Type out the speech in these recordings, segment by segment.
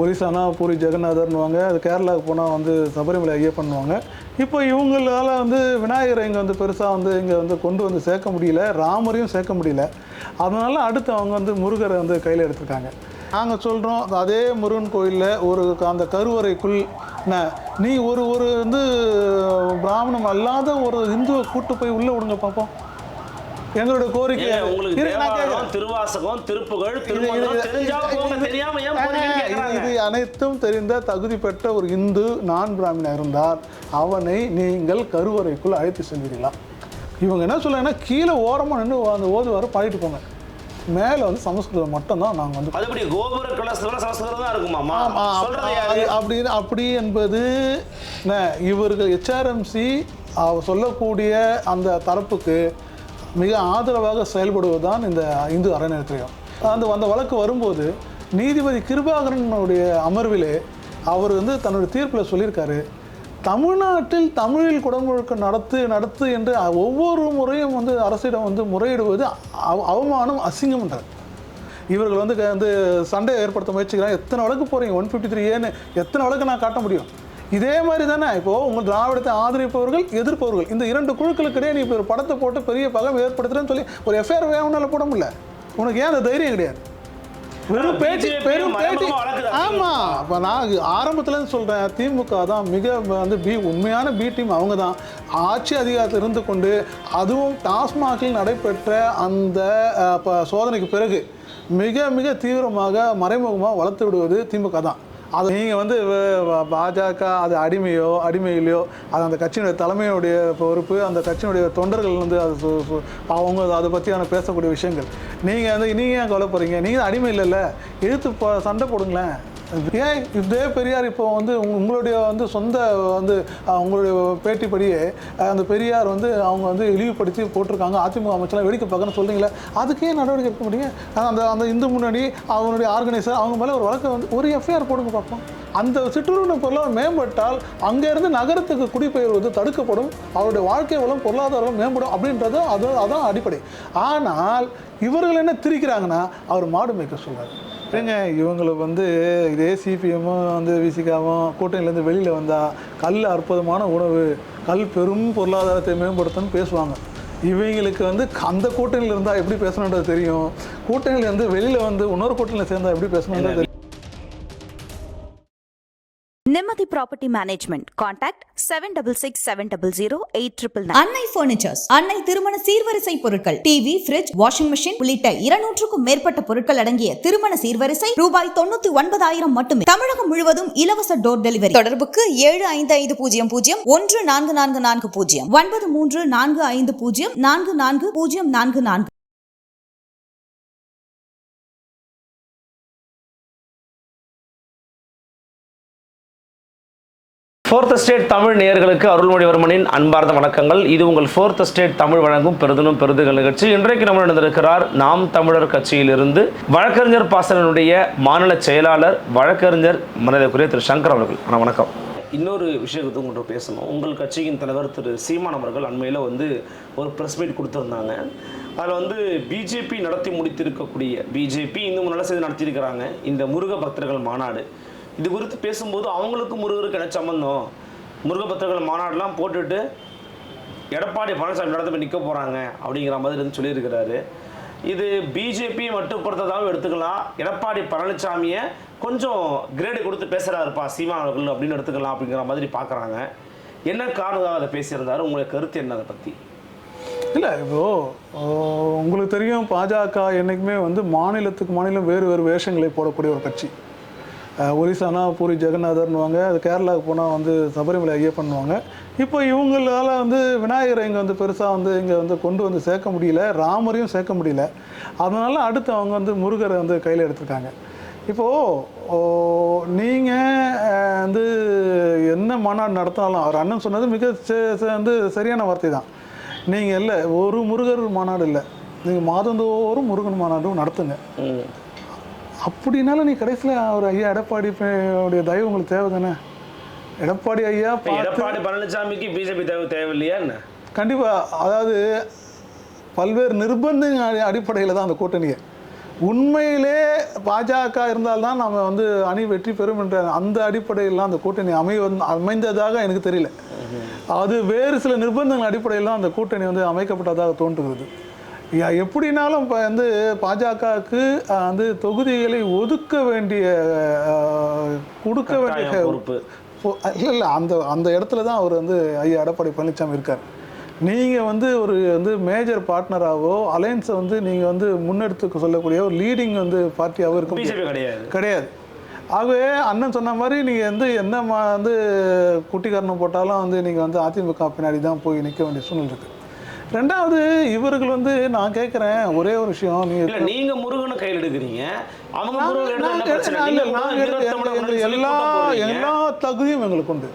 ஒரிசானா பூரி ஜெகநாதர்னுவாங்க அது கேரளாவுக்கு போனால் வந்து சபரிமலை ஐயப்பன்னுவாங்க இப்போ இவங்களால வந்து விநாயகரை இங்கே வந்து பெருசாக வந்து இங்கே வந்து கொண்டு வந்து சேர்க்க முடியல. ராமரையும் சேர்க்க முடியல. அதனால அடுத்து அவங்க வந்து முருகரை வந்து கையில் எடுத்திருக்காங்க. நாங்கள் சொல்கிறோம் அதே முருகன் கோயிலில் ஒரு அந்த கருவறைக்குள் நீ ஒரு ஒரு வந்து பிராமணம் அல்லாத ஒரு இந்துவை கூட்டு போய் உள்ளே விடுங்க பார்ப்போம் எங்களுடைய கோரிக்கை உங்களுக்கு. தேவாரம் திருவாசகம் திருப்புகழ் தெரிஞ்சா போங்க தெரியாம ஏன் இது- அனைத்தும் தெரிந்த தகுதி பெற்ற ஒரு இந்து நான் பிராமணன் இருந்தால் அவனை நீங்கள் கருவறைக்குள் அழைத்து செல்வீர்களா? இவங்க என்ன சொல்லுங்கன்னா கீழே ஓரமாக நின்று அந்த ஓது வர பாடிட்டு போங்க. மேலே வந்து சமஸ்கிருதம் மட்டும்தான் நாங்கள் வந்து அதுபடி கோபுர கலசத்துல சமஸ்கிருதம் தான் இருக்குமாமா ஆமா, சொல்றது அப்ப- யாரு? அது அப்படி அப்படி என்பது என்ன, இவர்கள் ஹெச்ஆர்எம்சி சொல்லக்கூடிய அந்த தரப்புக்கு மிக ஆதரவாக செயல்படுவதுதான் இந்த இந்து அறநிலையத்திலையும் அந்த அந்த வழக்கு வரும்போது நீதிபதி கிருபாகரனுடைய அமர்விலே அவர் வந்து தன்னுடைய தீர்ப்பில் சொல்லியிருக்காரு தமிழ்நாட்டில் தமிழில் குடமுழுக்கு நடத்து நடத்து என்று ஒவ்வொரு முறையும் வந்து அரசிடம் வந்து முறையிடுவது அவ- அவமானம் அசிங்கம்ன்றார் இவர்கள் வந்து க- வந்து சண்டை ஏற்படுத்த முயற்சிக்கிறாங்க. எத்தனை வழக்கு போகிறீங்க ஒன் ஃபிஃப்டி த்ரீ ஏன்னு எத்தனை வழக்கு நான் காட்ட முடியும்? இதே மாதிரி தானே? இப்போது உங்கள் திராவிடத்தை ஆதரிப்பவர்கள் எதிர்ப்பவர்கள் இந்த இரண்டு குழுக்களுக்கு இடையே நீ இப்போ ஒரு படத்தை போட்டு பெரிய பகம் ஏற்படுத்துறேன்னு சொல்லி ஒரு எஃப்ஐஆர் வேணும்னால போட முடியல. உனக்கு ஏன் அந்த தைரியம் கிடையாது? வெறும் BJP பெரும் பேட்டி மறைமுகமா வளர்க்குது? ஆமா. இப்போ நான் ஆரம்பத்துலேருந்து சொல்கிறேன் திமுக தான் மிக வந்து பி உண்மையான பி டீம் அவங்க தான். ஆட்சி அதிகாரத்தில் இருந்து கொண்டு அதுவும் டாஸ்மாகில் நடைபெற்ற அந்த சோதனைக்கு பிறகு மிக மிக தீவிரமாக மறைமுகமாக வளர்த்து விடுவது திமுக தான். அது நீங்கள் வந்து பாஜக அது அடிமையோ அடிமையிலையோ அது அந்த கட்சியினுடைய தலைமையுடைய பொறுப்பு அந்த கட்சியினுடைய தொண்டர்கள் வந்து அது அவங்க அதை பற்றியான பேசக்கூடிய விஷயங்கள். நீங்கள் வந்து நீங்கள் ஏன் கவலைப்படுறீங்க? நீங்கள் அடிமை இல்லைல்ல. இழுத்து சண்டை போடுங்களேன். ஏன் இதே பெரியார் இப்போ வந்து உங்களுடைய வந்து சொந்த வந்து உங்களுடைய பேட்டிப்படியே படியே அந்த பெரியார் வந்து அவங்க வந்து இழிவுபடுத்தி போட்டிருக்காங்க. அதிமுக அமைச்சர்லாம் வேடிக்கை பார்க்கணும்னு சொல்றீங்களே அதுக்கே நடவடிக்கை எடுக்க முடியும் அந்த அந்த இந்து முன்னணி அவங்களுடைய ஆர்கனைசர் அவங்க மேலே ஒரு வழக்கு வந்து ஒரு எஃப்ஐஆர் போடுங்க பார்ப்போம் அந்த சிற்றுரிமை பொருளாதாரம் மேம்பட்டால் அங்கேருந்து நகரத்துக்கு குடிபெயர்வது தடுக்கப்படும். அவருடைய வாழ்க்கை வளம் பொருளாதாரம் மேம்படும் அப்படின்றது அது அதான் அடிப்படை. ஆனால் இவர்கள் என்ன திரிக்கிறாங்கன்னா அவர் மாடு மேய்க்க சொல்கிறார் ஏங்க இவங்களுக்கு வந்து இதே சிபிஎம்மும் வந்து விசிகாவும் கூட்டணியிலேருந்து வெளியில் வந்தால் கல் அற்புதமான உணவு கல் பெரும் பொருளாதாரத்தை மேம்படுத்தணும்னு பேசுவாங்க. இவங்களுக்கு வந்து அந்த கூட்டணியில் இருந்தால் எப்படி பேசணுன்றது தெரியும். கூட்டணியில இருந்து வெளியில் வந்து இன்னொரு கூட்டணியில் சேர்ந்தா எப்படி பேசணுன்றது தெரியும் Nimmathi property management contact seven double six seven double zero eight triple Annai furnitures Annai திருமண சீர்வரிசை பொருட்கள் டிவி ஃபிரிட்ஜ் வாஷிங் மிஷின் உள்ளிட்ட இருநூற்றுக்கும் மேற்பட்ட பொருட்கள் அடங்கிய திருமண சீர்வரிசை ரூபாய் தொண்ணூத்தி ஒன்பதாயிரம் மட்டுமே. தமிழகம் முழுவதும் இலவச டோர் டெலிவரி தொடர்புக்கு ஏழு ஐந்து ஐந்து பூஜ்ஜியம் பூஜ்ஜியம் ஒன்று நான்கு நான்கு நான்கு பூஜ்ஜியம். ஒன்பது மூன்று நான்கு ஐந்து பூஜ்ஜியம் நான்கு நான்கு பூஜ்ஜியம் நான்கு நான்கு. ஃபோர்த் ஸ்டேட் தமிழ் நேயர்களுக்கு அருள்மொழிவர்மனின் அன்பார்ந்த வணக்கங்கள். இது உங்கள் ஃபோர்த் ஸ்டேட் தமிழ் வழங்கும் பெருதினும் பெருதுகள் நிகழ்ச்சி. இன்றைக்கு நம்ம நடந்திருக்கிறார் நாம் தமிழர் கட்சியிலிருந்து வழக்கறிஞர் பாசனனுடைய மாநில செயலாளர் வழக்கறிஞர் மரியாதைக்குரிய திரு சங்கர் அவர்கள். ஆனால் வணக்கம். இன்னொரு விஷயத்தை உங்கள்கிட்ட பேசணும். உங்கள் கட்சியின் தலைவர் திரு சீமான் அவர்கள் அண்மையில் வந்து ஒரு ப்ரெஸ் மீட் கொடுத்துருந்தாங்க. அதில் வந்து பிஜேபி நடத்தி முடித்திருக்கக்கூடிய பிஜேபி இன்னும் நல்ல செய்து நடத்தியிருக்கிறாங்க. இந்த முருக பக்தர்கள் மாநாடு. இது குறித்து பேசும்போது அவங்களுக்கும் முருகருக்கு என்ன சம்மந்தம் முருக மாநாடுலாம் போட்டுட்டு எடப்பாடி பழனிசாமி நடந்து போய் நிற்க போகிறாங்க அப்படிங்கிற மாதிரி வந்து சொல்லியிருக்கிறாரு. இது பிஜேபி மட்டுப்படுத்ததாகவும் எடுத்துக்கலாம். எடப்பாடி பழனிசாமியை கொஞ்சம் கிரேடு கொடுத்து பேசுகிறாருப்பா சீமா அவர்கள் அப்படின்னு எடுத்துக்கலாம் அப்படிங்கிற மாதிரி பார்க்குறாங்க. என்ன காரணம் அதை பேசியிருந்தாரு? உங்களுக்கு கருத்து என்ன அதை பற்றி இல்லை இப்போ ஓ, உங்களுக்கு தெரியும் பாஜக என்றைக்குமே வந்து மாநிலத்துக்கு மாநிலம் வேறு வேறு வேஷங்களை போடக்கூடிய ஒரு கட்சி. ஒரிசானா பூரி ஜெகநாதர்னுவாங்க அது கேரளாவுக்கு போனால் வந்து சபரிமலை ஐயப்பண்ணுவாங்க இப்போ இவங்களால வந்து விநாயகரை இங்கே வந்து பெருசாக வந்து இங்கே வந்து கொண்டு வந்து சேர்க்க முடியல. ராமரையும் சேர்க்க முடியல. அதனால அடுத்து அவங்க வந்து முருகரை வந்து கையில் எடுத்திருக்காங்க. இப்போது நீங்கள் வந்து என்ன மாநாடு நடத்தினாலும் அவர் அண்ணன் சொன்னது மிக சே- சே- வந்து சரியான வார்த்தை தான். நீங்கள் இல்லை ஒரு முருகர் மாநாடு இல்லை. நீங்கள் மாதந்தோறும் முருகன் மாநாடும் நடத்துங்க. அப்படின்னாலும் நீ கடைசியில் அவர் ஐயா எடப்பாடி உடைய தயவு உங்களுக்கு தேவை தானே எடப்பாடி ஐயா எடப்பாடி பழனிசாமிக்கு பிஜேபி தேவை தேவையில்லையா என்ன? கண்டிப்பாக அதாவது பல்வேறு நிர்பந்தங்க அடிப்படையில் தான் அந்த கூட்டணியை. உண்மையிலே பாஜக இருந்தால்தான் நம்ம வந்து அணி வெற்றி பெறும் என்ற அந்த அடிப்படையில் அந்த கூட்டணி அமைய அமைந்ததாக எனக்கு தெரியல. அது வேறு சில நிர்பந்தங்கள் அடிப்படையில் அந்த கூட்டணி வந்து அமைக்கப்பட்டதாக தோன்றுகிறது. எப்படினாலும் இப்போ வந்து பாஜகவுக்கு வந்து தொகுதிகளை ஒதுக்க வேண்டிய கொடுக்க வேண்டிய பொறுப்பு. இல்லை இல்லை அந்த அந்த இடத்துல தான் அவர் வந்து ஐயா எடப்பாடி பழனிசாமி இருக்கார் நீங்கள் வந்து ஒரு வந்து மேஜர் பார்ட்னராகவோ அலையன்ஸை வந்து நீங்கள் வந்து முன்னெடுத்துக்க சொல்லக்கூடிய ஒரு லீடிங் வந்து பார்ட்டியாகவோ இருக்க முடியாது. பிஜேபி கிடையாது கிடையாது ஆகவே அண்ணன் சொன்ன மாதிரி நீங்கள் வந்து என்ன மா வந்து குட்டிக்காரணம் போட்டாலும் வந்து நீங்கள் வந்து அதிமுக பின்னாடி தான் போய் நிற்க வேண்டிய சூழ்நிலை இருக்குது ரெண்டாவது இவர்கள் வந்து நான் கேட்குறேன் ஒரே ஒரு விஷயம் இல்ல நீங்கள் நீங்க முருகனை கையில் எடுக்கிறீங்க. அவங்க எல்லா. எல்லா தகுதியும் எங்களுக்கு உண்டு.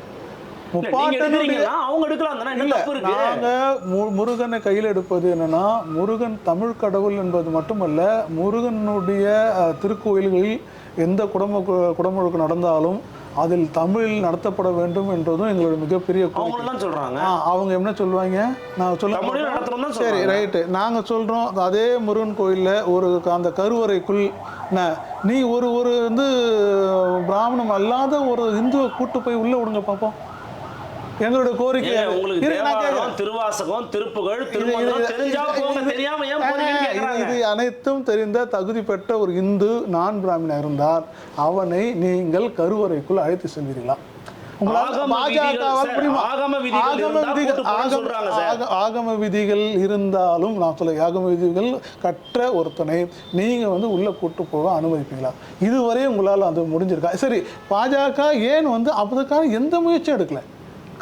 முருகனை கையில் எடுப்பது என்னன்னா முருகன் தமிழ் கடவுள் என்பது மட்டுமல்ல முருகனுடைய திருக்கோயில்களில் எந்த குடமு குடமுழுக்கு நடந்தாலும் அதில் தமிழ் நடத்தப்பட வேண்டும் என்றதும் எங்களுடைய மிகப்பெரிய அவங்களும் ஆ, அவங்க என்ன சொல்லுவாங்க? நான் சொல்ல தமிழில் சரி. ரைட்டு. நாங்கள் சொல்கிறோம் அதே முருகன் கோயிலில் ஒரு அந்த கருவறைக்குள் ந- நீ ஒரு ஒரு வந்து பிராமணம் அல்லாத ஒரு இந்துவை கூட்டு போய் உள்ளே விடுங்க பார்ப்போம் எங்களுடைய கோரிக்கை உங்களுக்கு. திருவாசகம் திருப்புகழ் இது- அனைத்தும் தெரிந்த தகுதி பெற்ற ஒரு இந்து நான் பிராமணன் இருந்தால் அவனை நீங்கள் கருவறைக்குள் அழைத்து உங்களால் ஆகம விதிகள் ஆகம இருந்தாலும் நான் சொல்ல ஆகம விதிகள் கற்ற ஒருத்தனை நீங்க வந்து உள்ள கூட்டு போக அனுமதிப்பீங்களா? இதுவரை உங்களால் அது முடிஞ்சிருக்கா? சரி பாஜக ஏன் வந்து அதுக்கான எந்த முயற்சியும் எடுக்கல.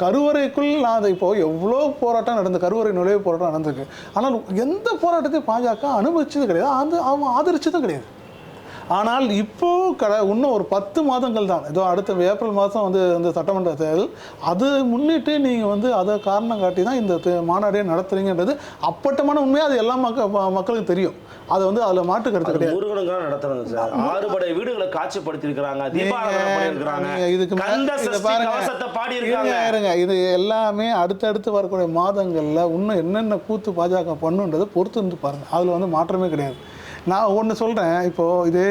கருவறைக்குள் நான் அதை இப்போ எவ்வளோ போராட்டம் நடந்த கருவறை நுழைவு போராட்டம் நடந்திருக்கு. ஆனால் எந்த போராட்டத்தையும் பாஜக அனுமதிச்சது கிடையாது. அது அவன் ஆதரிச்சதும் கிடையாது. ஆனால் இப்போ கட இன்னும் ஒரு பத்து மாதங்கள் தான். ஏதோ அடுத்த ஏப்ரல் மாதம் வந்து இந்த சட்டமன்ற தேர்தல். அது முன்னிட்டு நீங்கள் வந்து அதை காரணம் காட்டி தான் இந்த மாநாடே நடத்துறீங்கன்றது அப்பட்டமான உண்மையாக அது எல்லா மக்க ம- மக்களுக்கும் தெரியும். அது வந்து அதில் மாற்று கருத்து கிடையாது. முருகனுக்காக நடத்துறது சார். ஆறு படை வீடுகளை காட்சிப்படுத்தி இருக்காங்க தீபாராதனை பண்ணியிருக்கிறாங்க. நீங்க இதுக்கு இதை எல்லாமே அடுத்தடுத்து வரக்கூடிய மாதங்கள்ல இன்னும் என்னென்ன கூத்து பாஜக பண்ணுன்றதை பொறுத்து இருந்து பாருங்க. அதுல வந்து மாற்றமே கிடையாது. நான் ஒன்று சொல்கிறேன் இப்போது இதே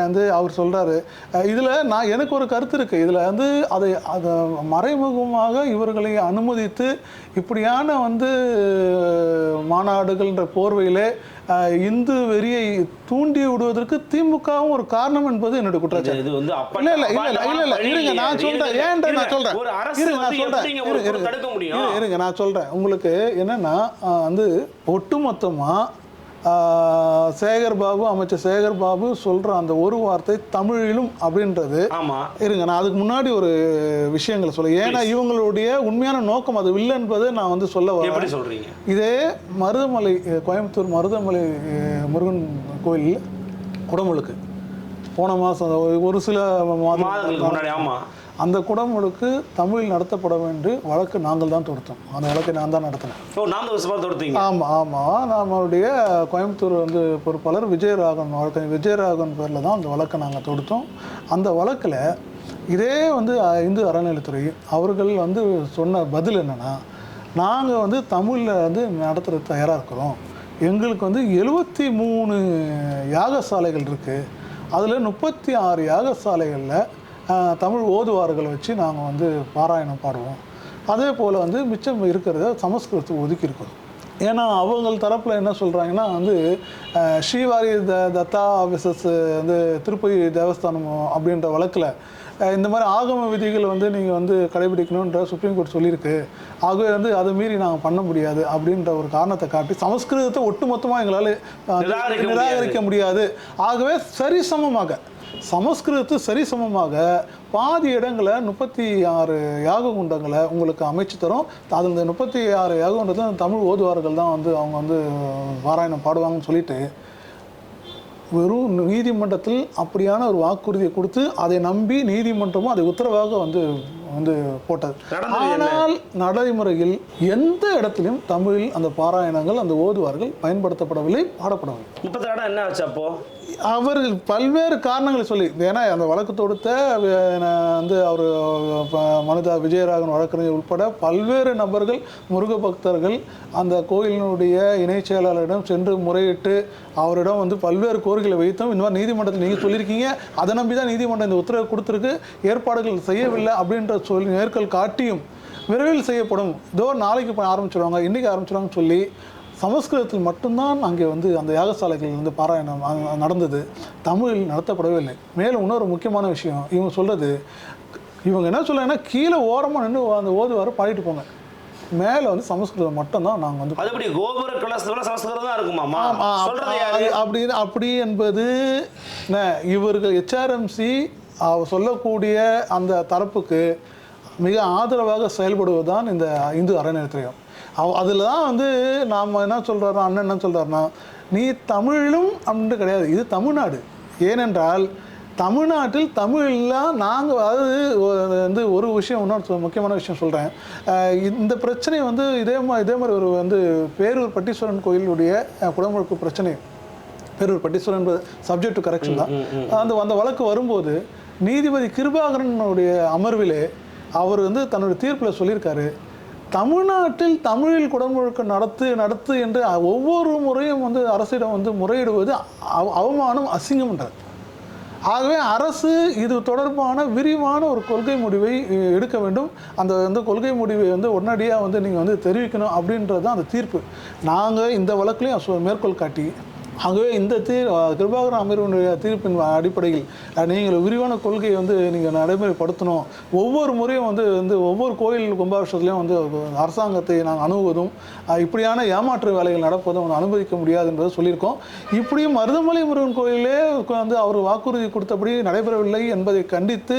வந்து அவர் சொல்கிறாரு இதில் நான் எனக்கு ஒரு கருத்து இருக்குது இதில் வந்து அதை அதை மறைமுகமாக இவர்களை அனுமதித்து இப்படியான வந்து மாநாடுகள்ன்ற போர்வையிலே இந்து வெறியை தூண்டி விடுவதற்கு திமுகவும் ஒரு காரணம் என்பது என்னுடைய குற்றச்சாட்டு. இது வந்து அப்ப இல்ல இல்ல இல்ல இல்ல இல்ல. இல்ல இருங்க நான் சொல்றேன். ஏன்டா நான். சொல்றேன்? அரசு இருங்க நான் சொல்றேன். ஒரு இருங்க, நான் சொல்றேன். உங்களுக்கு என்னன்னா வந்து ஒட்டுமொத்தமா ஆஹ், சேகர் பாபு அமைச்சர் சேகர் பாபு சொல்ற அந்த ஒரு வார்த்தை தமிழிலும் அப்படின்றது. இருங்க நான் அதுக்கு முன்னாடி ஒரு விஷயங்களை சொல்ல ஏன்னா இவங்களுடைய உண்மையான நோக்கம் அது இல்லை என்பதை நான் வந்து சொல்ல வரேன். சொல்றீங்க? இதே மருதமலை கோயம்புத்தூர் மருதமலை முருகன் கோயில் குடமுழுக்கு போன மாதம் ஒரு சில மாதங்களுக்கு முன்னாடி ஆமா. அந்த குடமுழுக்கு தமிழில் நடத்தப்பட வேண்டும் வழக்கு நாங்கள் தான் தொடுத்தோம். அந்த வழக்கை நான் தான் நடத்தினேன். ஓ தொடுத்தீங்க? ஆமாம் ஆமாம் நம்மளுடைய கோயம்புத்தூர் வந்து பொறுப்பாளர் விஜயராகவன் வழக்கு விஜயராகவன் பேரில் தான் அந்த வழக்கை நாங்கள் தொடுத்தோம். அந்த வழக்கில் இதே வந்து இந்து அறநிலைத்துறை அவர்கள் வந்து சொன்ன பதில் என்னென்னா நாங்கள் வந்து தமிழில் வந்து நடத்துகிற தயாராக இருக்கிறோம். எங்களுக்கு வந்து எழுபத்தி மூணு யாகசாலைகள் இருக்குது அதில் முப்பத்தி ஆறு யாகசாலைகளில் தமிழ் ஓதுவார்கள் வச்சு நாங்கள் வந்து பாராயணம் பாடுவோம். அதே போல் வந்து மிச்சம் இருக்கிறத சமஸ்கிருதத்துக்கு ஒதுக்கியிருக்கோம். ஏன்னா அவங்க தரப்பில் என்ன சொல்கிறாங்கன்னா வந்து ஸ்ரீவாரி த தத்தா ஆஃபீஸஸ் வந்து திருப்பதி தேவஸ்தானம் அப்படின்ற வழக்கில் இந்த மாதிரி ஆகம விதிகளை வந்து நீங்கள் வந்து கடைபிடிக்கணுன்ற சுப்ரீம் கோர்ட் சொல்லியிருக்கு. ஆகவே வந்து அதை மீறி நாங்கள் பண்ண முடியாது அப்படின்ற ஒரு காரணத்தை காட்டி சமஸ்கிருதத்தை ஒட்டுமொத்தமாக எங்களால் நிராகரிக்க முடியாது. ஆகவே சரிசமமாக சமஸ்கிருதத்து சரிசமமாக பாதி இடங்களை முப்பத்தி ஆறு யாக குண்டங்களை உங்களுக்கு அமைச்சு தரோம். அதில் இந்த முப்பத்தி ஆறு யாக குண்டத்தில் தமிழ் ஓதுவார்கள் தான் வந்து அவங்க வந்து பாராயணம் பாடுவாங்கன்னு சொல்லிட்டு வெறும் நீதிமன்றத்தில் அப்படியான ஒரு வாக்குறுதியை கொடுத்து அதை நம்பி நீதிமன்றமும் அதை உத்தரவாக வந்து வந்து போட்டது? ஆனால் நடைமுறையில் எந்த இடத்திலும் தமிழில் அந்த பாராயணங்கள் அந்த ஓதுவார்கள் பயன்படுத்தப்படவில்லை பாடப்படவில்லை. முப்பத்தி என்ன ஆச்சு அப்போ? அவர்கள் பல்வேறு காரணங்களை சொல்லி ஏன்னா அந்த வழக்கு தொடுத்த வந்து அவர் மனிதா விஜயராகன் வழக்கறிஞர் உட்பட பல்வேறு நபர்கள் முருக பக்தர்கள் அந்த கோயிலினுடைய இணைச் செயலாளரிடம் சென்று முறையிட்டு அவரிடம் வந்து பல்வேறு கோரிக்கைகளை வைத்தோம் இந்த மாதிரி நீதிமன்றத்தில் நீங்கள் சொல்லியிருக்கீங்க அதை நம்பி தான் நீதிமன்றம் இந்த உத்தரவு கொடுத்துருக்கு ஏற்பாடுகள் செய்யவில்லை அப்படின்ற சொல்லி நேர்கள் காட்டியும் விரைவில் செய்யப்படும். இதோ நாளைக்கு ஆரம்பிச்சிடுவாங்க இன்றைக்கி ஆரம்பிச்சிடுவாங்கன்னு சொல்லி சமஸ்கிருதத்தில் மட்டும்தான் அங்கே வந்து அந்த யாகசாலைகள் வந்து பாராயணம் நடந்தது. தமிழில் நடத்தப்படவே இல்லை. மேலும் இன்னொரு முக்கியமான விஷயம் இவங்க சொல்கிறது இவங்க என்ன சொல்றாங்கன்னா கீழே ஓரமாக நின்று அந்த ஓதுவார பாடிட்டு போங்க. மேலே வந்து சமஸ்கிருதம் மட்டும்தான் நாங்கள் வந்து அது எப்படி கோபுர கலசத்துல சமஸ்கிருதம் தான் இருக்குமாமா அப்படி அப்படி என்பது இவர்கள் ஹெச்ஆர்எம்சி சொல்லக்கூடிய அந்த தரப்புக்கு மிக ஆதரவாக செயல்படுவதுதான் இந்த இந்து அறநிலையத்துறையும் அதில் தான் வந்து நாம் என்ன சொல்கிறாரோ அண்ணன் என்ன சொல்கிறாருன்னா நீ தமிழிலும் அப்படின்ட்டு கிடையாது. இது தமிழ்நாடு. ஏனென்றால் தமிழ்நாட்டில் தமிழ்லாம் நாங்கள் அதாவது வந்து ஒரு விஷயம் இன்னொரு முக்கியமான விஷயம் சொல்கிறேன் இந்த பிரச்சனை வந்து இதே மாதிரி இதே மாதிரி ஒரு வந்து பேரூர் பட்டீஸ்வரன் கோயிலுடைய குடமுழுக்கு பிரச்சனை. Perur Patteeswaran subject to correction தான். அந்த அந்த வழக்கு வரும்போது நீதிபதி கிருபாகரனுடைய அமர்விலே அவர் வந்து தன்னுடைய தீர்ப்பில் சொல்லியிருக்காரு. தமிழ்நாட்டில் தமிழில் குடமுழுக்கு நடத்து நடத்து என்று ஒவ்வொரு முறையும் வந்து அரசிடம் வந்து முறையிடுவது அவ் அவமானம் அசிங்கம்ன்றது ஆகவே அரசு இது தொடர்பான விரிவான ஒரு கொள்கை முடிவை எடுக்க வேண்டும். அந்த வந்து கொள்கை முடிவை வந்து உடனடியாக வந்து நீங்கள் வந்து தெரிவிக்கணும் அப்படின்றது தான் அந்த தீர்ப்பு. நாங்கள் இந்த வழக்குலையும் மேற்கோள் காட்டி ஆகவே இந்த தீர் கிருபாகரன் அமர்வினுடைய தீர்ப்பின் அடிப்படையில் நீங்கள் விரிவான கொள்கையை வந்து நீங்கள் நடைமுறைப்படுத்தணும். ஒவ்வொரு முறையும் வந்து வந்து ஒவ்வொரு கோயில் கும்பாபிஷத்துலேயும் வந்து அரசாங்கத்தை நாங்கள் அணுகுவதும் இப்படியான ஏமாற்று வேலைகள் நடப்பதும் அனுமதிக்க முடியாது என்பதை சொல்லியிருக்கோம். இப்படியும் மருதமலை முருகன் கோயிலே வந்து அவர் வாக்குறுதி கொடுத்தபடி நடைபெறவில்லை என்பதை கண்டித்து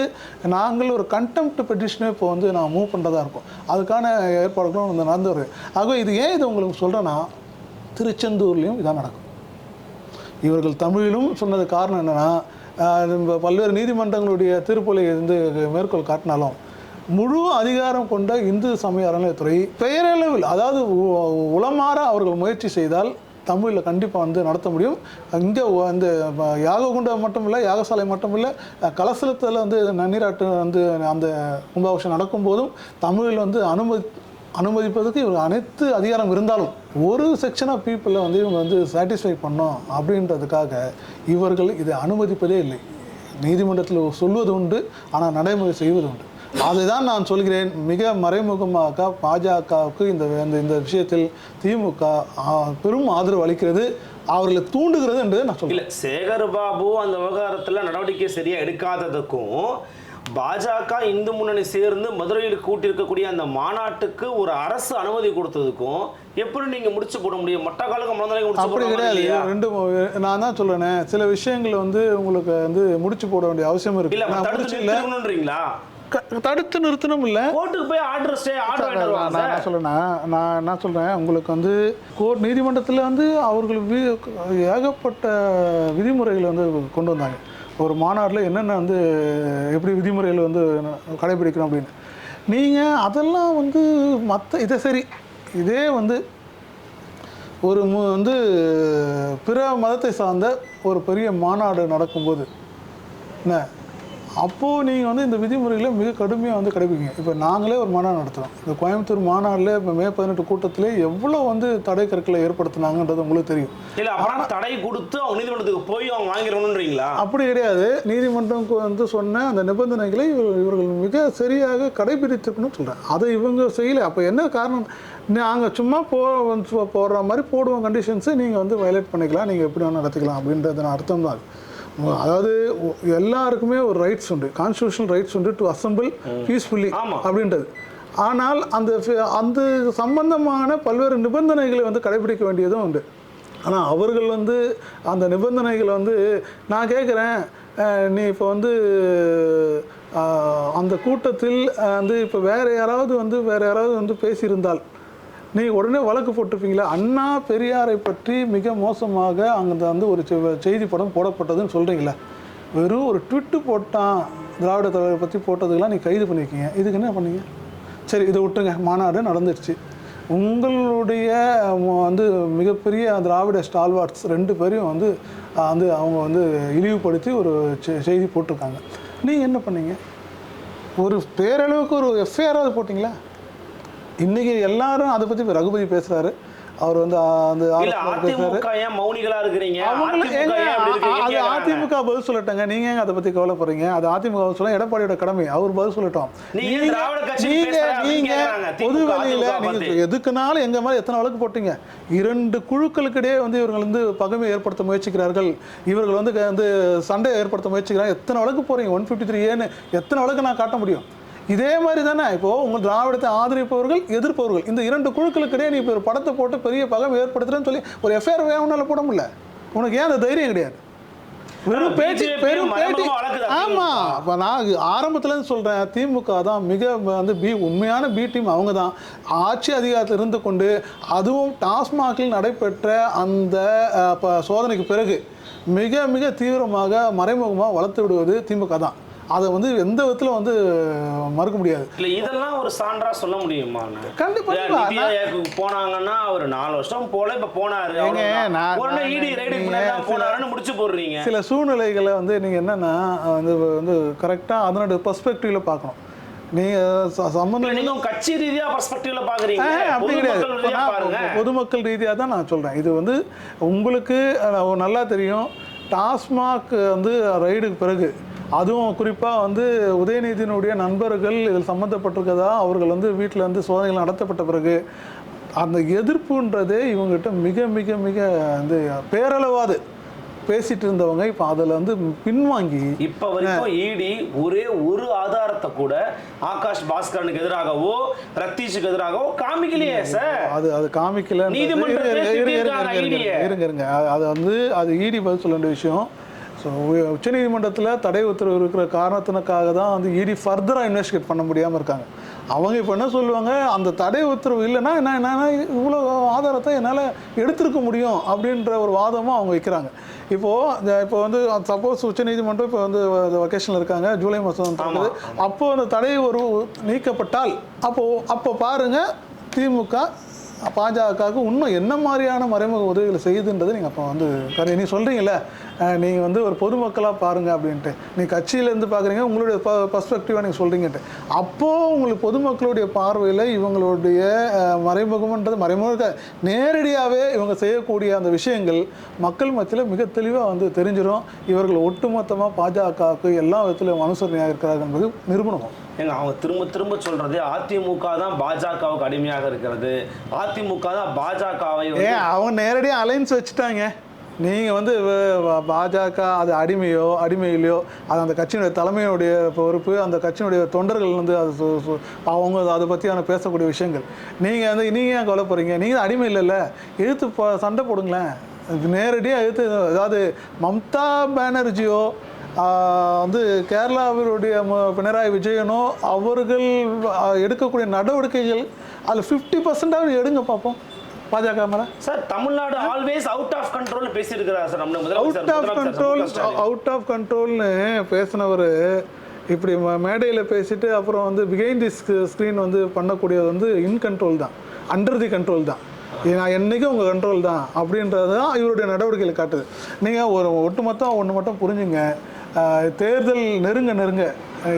நாங்கள் ஒரு கண்டெம்ட் பெட்டிஷனே இப்போ வந்து நான் மூவ் பண்ணுறதா இருக்கோம். அதுக்கான ஏற்பாடுகளும் நடந்து வருது. ஆகவே இது ஏன் இது உங்களுக்கு சொல்கிறேன்னா திருச்செந்தூர்லேயும் இதான் நடக்கும். இவர்கள் தமிழிலும் சொன்னது காரணம் என்னென்னா பல்வேறு நீதிமன்றங்களுடைய தீர்ப்புகளை வந்து மேற்கோள் காட்டினாலும் முழு அதிகாரம் கொண்ட இந்து சமய அறநிலையத்துறை பெயரளவில் அதாவது உளமாற அவர்கள் முயற்சி செய்தால் தமிழில் கண்டிப்பாக வந்து நடத்த முடியும். இங்கே அந்த யாககுண்டம் மட்டும் இல்லை யாகசாலை மட்டும் இல்லை கலசலத்தில் வந்து நன்னீராட்டு வந்து அந்த கும்பாபிஷம் நடக்கும்போதும் தமிழில் வந்து அனுமதி அனுமதிப்பதற்கு இவங்க அனைத்து அதிகாரம் இருந்தாலும் ஒரு செக்ஷன் ஆஃப் பீப்புளை வந்து இவங்க வந்து சாட்டிஸ்ஃபை பண்ணோம் அப்படின்றதுக்காக இவர்கள் இதை அனுமதிப்பதே இல்லை. நீதிமன்றத்தில் சொல்வது உண்டு ஆனால் நடைமுறை செய்வது உண்டு. அதுதான் நான் சொல்கிறேன். மிக மறைமுகமாக பாஜகவுக்கு இந்த இந்த இந்த விஷயத்தில் திமுக பெரும் ஆதரவு அளிக்கிறது. அவர்களை தூண்டுகிறது என்று நான் சொல்ல சேகர் பாபு அந்த விவகாரத்தில் நடவடிக்கை சரியாக எடுக்காததுக்கும் பாஜக இந்து முன்னணி சேர்ந்து மதுரையில் கூட்டியிருக்கக்கூடிய அந்த மாநாட்டுக்கு ஒரு அரசு அனுமதி கொடுத்ததுக்கும் எப்படி நீங்க முடிச்சு போட முடியும்? மட்ட காலுக்கு முடிச்சு அப்படி போட கிடையாது. ரெண்டு நான் தான் சொல்றேனே. சில விஷயங்கள் வந்து உங்களுக்கு வந்து முடிச்சு போட வேண்டிய அவசியம் இருக்கு. இல்ல தடுத்து நிறுத்தணும்ன்றீங்களா? தடுத்து நிறுத்தணும் இல்ல. கோர்ட்டுக்கு போய் ஆர்டர் ஸ்டே ஆர்டர் நான் என்ன சொல்றேன்னா நான் என்ன சொல்றேன்? உங்களுக்கு வந்து கோர்ட் நீதிமன்றத்தில் வந்து அவர்கள் வி- ஏகப்பட்ட விதிமுறைகளை வந்து கொண்டு வந்தாங்க. ஒரு மாநாட்டில் என்னென்ன வந்து எப்படி விதிமுறைகள் வந்து கடைபிடிக்கணும் அப்படின்னு. நீங்கள் அதெல்லாம் வந்து மற்ற இதை சரி இதே வந்து ஒரு மு வந்து பிற மதத்தை சார்ந்த ஒரு பெரிய மாநாடு நடக்கும்போது என்ன? அப்போது நீங்கள் வந்து இந்த விதிமுறைகளை மிக கடுமையாக வந்து கடைபிடிங்க இப்போ நாங்களே ஒரு மாநாடு நடத்துகிறோம் இந்த கோயம்புத்தூர் மாநாட்டில் இப்போ மே பதினெட்டு கூட்டத்திலே எவ்வளோ வந்து தடை கற்களை ஏற்படுத்தினாங்கன்றது உங்களுக்கு தெரியும். இல்ல அப்புறம் தடை கொடுத்து அவங்க நீதிமன்றத்துக்கு போய் அவங்க வாங்கிடணும்ன்றீங்களா அப்படி கிடையாது. நீதிமன்றம் வந்து சொன்ன அந்த நிபந்தனைகளை இவர்- இவர்கள் மிக சரியாக கடைபிடித்திருக்கணும்னு சொல்கிறேன் அதை இவங்க செய்யலை. அப்போ என்ன காரணம்? நாங்கள் சும்மா போ- போடுற மாதிரி போடுவோம் கண்டிஷன்ஸை நீங்கள் வந்து வயலேட் பண்ணிக்கலாம். நீங்கள் எப்படி வேணால் நடத்திக்கலாம் அப்படின்றது அர்த்தம் தான் அதாவது எல்லாருக்குமே ஒரு ரைட்ஸ் உண்டு. கான்ஸ்டியூஷனல் ரைட்ஸ் உண்டு டு அசம்பிள் பீஸ்ஃபுல்லி. அப்படின்றது. ஆனால் அந்த அந்த சம்பந்தமான பல்வேறு நிபந்தனைகளை வந்து கடைபிடிக்க வேண்டியதும் உண்டு. ஆனால் அவர்கள் வந்து அந்த நிபந்தனைகளை வந்து நான் கேட்குறேன் நீ இப்போ வந்து அந்த கூட்டத்தில் வந்து இப்போ வேறு யாராவது வந்து வேறு யாராவது வந்து பேசியிருந்தால் நீங்கள் உடனே வழக்கு போட்டிருப்பீங்களா அண்ணா பெரியாரை பற்றி மிக மோசமாக அங்கே வந்து ஒரு செ- செய்தி படம் போடப்பட்டதுன்னு சொல்கிறீங்களா வெறும் ஒரு ட்விட்டு போட்டான் திராவிட தலைவரை பற்றி போட்டதுக்கெல்லாம் நீ கைது பண்ணியிருக்கீங்க இதுக்கு என்ன பண்ணீங்க? சரி இதை விட்டுருங்க. மாநாடு நடந்துருச்சு. உங்களுடைய வந்து மிகப்பெரிய திராவிட ஸ்டால்வார்ட்ஸ் ரெண்டு பேரையும் வந்து வந்து அவங்க வந்து இழிவுபடுத்தி ஒரு செ- செய்தி போட்டிருக்காங்க. நீங்கள் என்ன பண்ணீங்க? ஒரு பேரளவுக்கு ஒரு எஃப்ஐஆராவது போட்டிங்களா? இன்றைக்கி எல்லாரும் அதை பற்றி ரகுபதி பேசுகிறாரு அவர் வந்து அந்த பேசுறாரு. மௌனிகளா இருக்கிறீங்க? அது. அதிமுக பதில் சொல்லட்டங்க. நீங்க ஏங்க அதை பத்தி கவலைப்படுறீங்க? அது அதிமுக பதில் சொல்ல எடப்பாடியோட கடமை. அவர் பதில் சொல்லட்டும். நீங்க. பொது வழியில நீங்க பத்தி. எதுக்குனாலும் எங்க மேல எத்தனை வழக்கு போட்டீங்க? இரண்டு குழுக்களுக்கிடையே வந்து இவர்கள் வந்து பகைமை ஏற்படுத்த முயற்சிக்கிறார்கள். இவர்கள் வந்து வந்து சண்டை ஏற்படுத்த முயற்சிக்கிறாங்க. எத்தனை வழக்கு போறீங்க? ஒன் ஃபிஃப்டி த்ரீ ஏன்னு எத்தனை வழக்கு நான் காட்ட முடியும்? இதே மாதிரி தானே? இப்போ உங்க திராவிடத்தை ஆதரிப்பவர்கள் எதிர்ப்பவர்கள் இந்த இரண்டு குழுக்களுக்கிடையே நீ இப்போ ஒரு படத்தை போட்டு பெரிய பகம் ஏற்படுத்துறேன்னு சொல்லி ஒரு எஃப்ஐஆர் வேணும்னால போட முடியல. உனக்கு ஏன் அந்த தைரியம் கிடையாது? வெறும் பேச்சு பெரும் பேட்டி மறைமுகமா வளர்க்குது ஆமா. அப்ப நான் ஆரம்பத்துல இருந்து சொல்றேன் திமுக தான் மிக வந்து பி உண்மையான பி டீம் அவங்க தான். ஆட்சி அதிகாரத்தில் இருந்து கொண்டு அதுவும் டாஸ்மாகில் நடைபெற்ற அந்த சோதனைக்கு பிறகு மிக மிக தீவிரமாக மறைமுகமாக வளர்த்து விடுவது திமுக தான். அதை வந்து எந்த விதத்துல வந்து மறுக்க முடியாது. இல்ல இதெல்லாம் ஒரு சான்றா சொல்ல முடியுமா? கண்டிப்பா போனாங்கன்னா அவர் நாலு வருஷம் போல இப்ப போனாரு. நீங்க போனாருன்னு முடிச்சு போடுறீங்க. சில சூழ்நிலைகளை வந்து நீங்கள் என்னென்னா வந்து வந்து கரெக்டாக அதனோட பெர்ஸ்பெக்டிவில் பார்க்கணும். நீங்கள் இல்ல, சம்மந்தம் நீங்க கட்சி ரீதியா பர்ஸ்பெக்டிவ்ல பாக்குறீங்க அப்படி கிடையாது. பொதுமக்கள் ரீதியா ரீதியாக தான் நான் சொல்கிறேன் இது வந்து உங்களுக்கு நல்லா தெரியும். டாஸ்மாக் வந்து ரைடுக்கு பிறகு அதுவும் குறிப்பாக வந்து உதயநிதியினுடைய நண்பர்கள் இதில் சம்மந்தப்பட்டிருக்கதா அவர்கள் வந்து வீட்டில் வந்து சோதனைகள் நடத்தப்பட்ட பிறகு அந்த எதிர்ப்புன்றதே இவங்ககிட்ட மிக மிக மிக வந்து பேரளவாது பேசிட்டு இருந்தவங்க இப்போ அதில் வந்து பின்வாங்கி இப்ப வரைக்கும் இடி ஒரே ஒரு ஆதாரத்தை கூட ஆகாஷ் பாஸ்கரனுக்கு எதிராகவோ ரத்தீஷுக்கு எதிராகவோ காமிக்கலையே சார் அது அது காமிக்கல இருங்க இருங்க அது- அது வந்து அது ஈடி பதில் சொல்ல வேண்டிய விஷயம் ஸோ உச்சநீதிமன்றத்தில் தடை உத்தரவு இருக்கிற காரணத்தினுக்காக தான் வந்து இடி ஃபர்தராக இன்வெஸ்டிகேட் பண்ண முடியாமல் இருக்காங்க. அவங்க இப்போ என்ன சொல்லுவாங்க? அந்த தடை உத்தரவு இல்லைன்னா என்ன என்னன்னா இவ்வளோ ஆதாரத்தை என்னால் எடுத்திருக்க முடியும் அப்படின்ற ஒரு வாதமும் அவங்க வைக்கிறாங்க. இப்போது இப்போ வந்து சப்போஸ் உச்சநீதிமன்றம் இப்போ வந்து வொகேஷனில் இருக்காங்க ஜூலை மாதம் திறக்குது அப்போ அந்த தடை ஒரு நீக்கப்பட்டால் அப்போது அப்போ பாருங்கள் திமுக பாஜகவுக்கு இன்னும் என்ன மாதிரியான மறைமுக உதவிகளை செய்யுதுன்றதை நீங்கள் அப்போ வந்து கரு- நீ சொல்கிறீங்கல்ல நீங்கள் வந்து ஒரு பொதுமக்களாக பாருங்க அப்படின்ட்டு. நீ கட்சியிலேருந்து பார்க்குறீங்க உங்களுடைய ப பர்ஸ்பெக்டிவாக நீங்கள் சொல்கிறீங்கன்ட்டு அப்போது உங்களுக்கு பொதுமக்களுடைய பார்வையில் இவங்களுடைய மறைமுகம்ன்றது மறைமுக நேரடியாகவே இவங்க செய்யக்கூடிய அந்த விஷயங்கள் மக்கள் மத்தியில் மிக தெளிவாக வந்து தெரிஞ்சிடும் இவர்கள் ஒட்டுமொத்தமாக பாஜகவுக்கு எல்லா விதத்திலும் அனுசரணையாக இருக்கிறார்கள் என்பது நிரூபணம். ஏங்க அவங்க திரும்ப திரும்ப சொல்றது அதிமுக தான் பாஜகவுக்கு அடிமையாக இருக்கிறது. அதிமுக தான் பாஜகவை அவங்க நேரடியாக அலைன்ஸ் வச்சுட்டாங்க. நீங்கள் வந்து பாஜக அது அடிமையோ அடிமையிலையோ அது அந்த கட்சியினுடைய தலைமையுடைய பொறுப்பு அந்த கட்சியினுடைய தொண்டர்கள் வந்து அது அவங்க அதை பற்றியான பேசக்கூடிய விஷயங்கள். நீங்கள் வந்து நீங்கள் ஏன் கவலை போகிறீங்க நீங்கள் அடிமை இல்லைல்ல. எழுத்து சண்டை போடுங்களேன். நேரடியாக எழுத்து அதாவது மம்தா பானர்ஜியோ வந்து கேரளாவினுடைய பினராயி விஜயனோ அவர்கள் எடுக்கக்கூடிய நடவடிக்கைகள் அதில் ஃபிஃப்டி பர்சன்டாவது எடுங்க பார்ப்போம் பாஜக மேலே. Sir Tamil Nadu always out of control பேசியிருக்கிறார் சார் நம்ம out of control. Out of கண்ட்ரோல்னு பேசினவர் இப்படி மேடையில் பேசிட்டு அப்புறம் வந்து பிகைண்ட் தி ஸ்க்ரீன் வந்து பண்ணக்கூடியது வந்து இன் கண்ட்ரோல் தான் அண்டர் தி கண்ட்ரோல் தான். நான் என்றைக்கும் உங்கள் கண்ட்ரோல் தான் அப்படின்றது தான் இவருடைய நடவடிக்கைகள் காட்டுது. நீங்கள் ஒரு ஒட்டுமொத்தம் ஒன்று மட்டும் புரிஞ்சுங்க தேர்தல் நெருங்க நெருங்க.